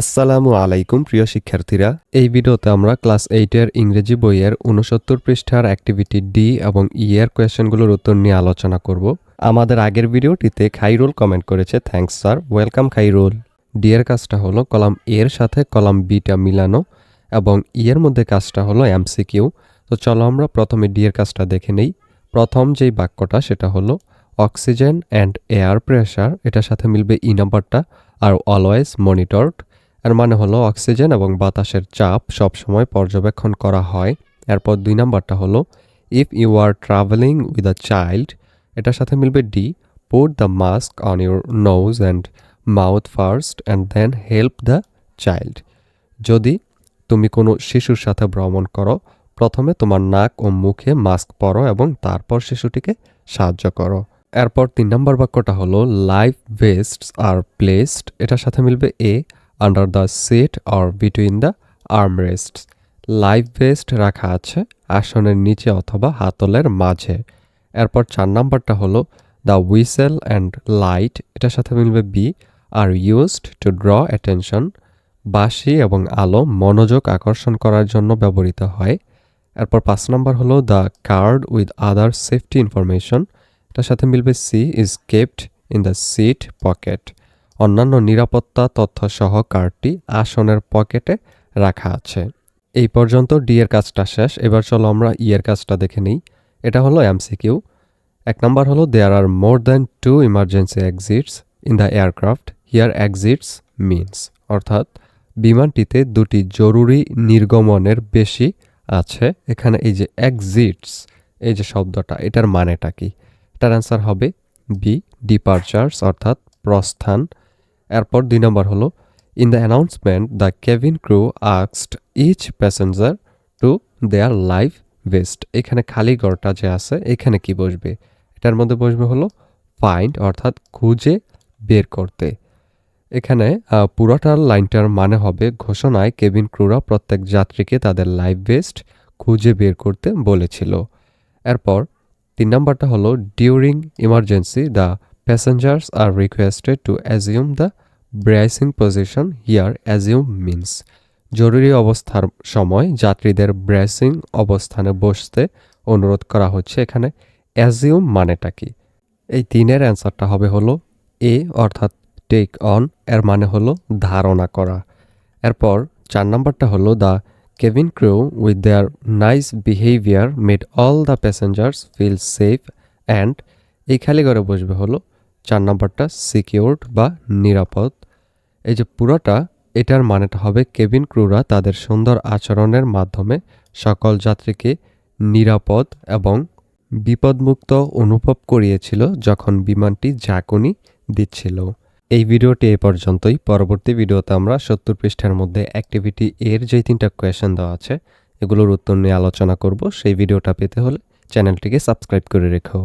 আসসালামু আলাইকুম, প্রিয় শিক্ষার্থীরা। এই ভিডিওতে আমরা ক্লাস এইটের ইংরেজি বইয়ের উনসত্তর পৃষ্ঠার অ্যাক্টিভিটি ডি এবং ই এর কোয়েশ্চেনগুলোর উত্তর নিয়ে আলোচনা করব। আমাদের আগের ভিডিওটিতে খাইরুল কমেন্ট করেছে thanks sir welcome Khairul. D এর কাজটা হলো কলাম এর সাথে কলাম বিটা মিলানো এবং ই এর মধ্যে কাজটা হলো এমসিকিউ তো চলো আমরা প্রথমে ডি এর কাজটা দেখে নেই। প্রথম যেই বাক্যটা, সেটা হলো অক্সিজেন অ্যান্ড এয়ার প্রেশার এটার সাথে মিলবে ই নাম্বারটা আর অলওয়েজ মনিটরড এর মানে হলো অক্সিজেন এবং বাতাসের চাপ সবসময় পর্যবেক্ষণ করা হয়। এরপর দুই নাম্বারটা হলো if you are travelling with a child এটার সাথে মিলবে D put the mask on your nose and mouth first and then help the child যদি তুমি কোনো শিশুর সাথে ভ্রমণ করো, প্রথমে তোমার নাক ও মুখে মাস্ক পরো এবং তারপর শিশুটিকে সাহায্য করো। এরপর তিন নম্বর বাক্যটা হলো লাইফ ভেস্টস আর প্লেসড এটার সাথে মিলবে A under the seat or between the armrests life vest রাখা আছে আসনের নিচে অথবা হাতলের মাঝে। এরপর চার নাম্বারটা হলো দ্য হুইসেল অ্যান্ড লাইট এটার সাথে মিলবে B are used to draw attention বাঁশি এবং আলো মনোযোগ আকর্ষণ করার জন্য ব্যবহৃত হয়। এরপর পাঁচ নম্বর হলো the card with other safety information এটার সাথে মিলবে C is kept in the seat pocket অন্যান্য নিরাপত্তা তথ্য সহ কার্ডটি আসনের পকেটে রাখা আছে। এই পর্যন্ত ডি এর কাজটা শেষ। এবার চলো আমরা ই এর কাজটা দেখে নিই। এটা হলো এমসিকিউ এক নম্বর হলো there are more than two emergency exits in the aircraft here exits means অর্থাৎ বিমানটিতে দুটি জরুরি নির্গমনের বেশি আছে। এখানে এই যে এক্সিটস এই যে শব্দটা, এটার মানেটা কি? এটার অ্যান্সার হবে বি ডিপারচার্স অর্থাৎ প্রস্থান। এরপর দুই নম্বর হলো in the announcement the cabin crew আক্সড each passenger to their life vest এখানে খালি ঘরটা যে আছে, এখানে কি বসবে? এটার মধ্যে বসবে হলো ফাইন্ড অর্থাৎ খুঁজে বের করতে। এখানে পুরোটার লাইনটার মানে হবে ঘোষণায় কেবিন ক্রুরা প্রত্যেক যাত্রীকে তাদের লাইফ ভেস্ট খুঁজে বের করতে বলেছিল। এরপর, তিন নম্বরটা হলো during emergency the passengers are requested to assume the bracing position here assume means. জরুরি অবস্থার সময় যাত্রীদের ব্রেসিং অবস্থানে বসতে অনুরোধ করা হচ্ছে। এখানে অ্যাজিউম মানেটা কি? এই তিনের অ্যান্সারটা হবে হলো এ অর্থাৎ টেক অন এর মানে হলো ধারণা করা। এরপর চার নম্বরটা হলো the cabin crew with their nice behaviour made all the passengers feel safe and এই খালি ঘরে বসবে হলো। চার নম্বরটা সিকিউরড বা নিরাপদ এই যে পুরোটা, এটার মানেটা হবে কেবিন ক্রুরা তাদের সুন্দর আচরণের মাধ্যমে সকল যাত্রীকে নিরাপদ এবং বিপদমুক্ত অনুভব করিয়েছিল যখন বিমানটি ঝাঁকুনি দিচ্ছিল। এই ভিডিওটি এ পর্যন্তই। পরবর্তী ভিডিওতে আমরা সত্তর পৃষ্ঠার মধ্যে অ্যাক্টিভিটি এর যে তিনটা কোয়েশন দেওয়া আছে, এগুলোর উত্তর নিয়ে আলোচনা করব। সেই ভিডিওটা পেতে হলে চ্যানেলটিকে সাবস্ক্রাইব করে রেখো।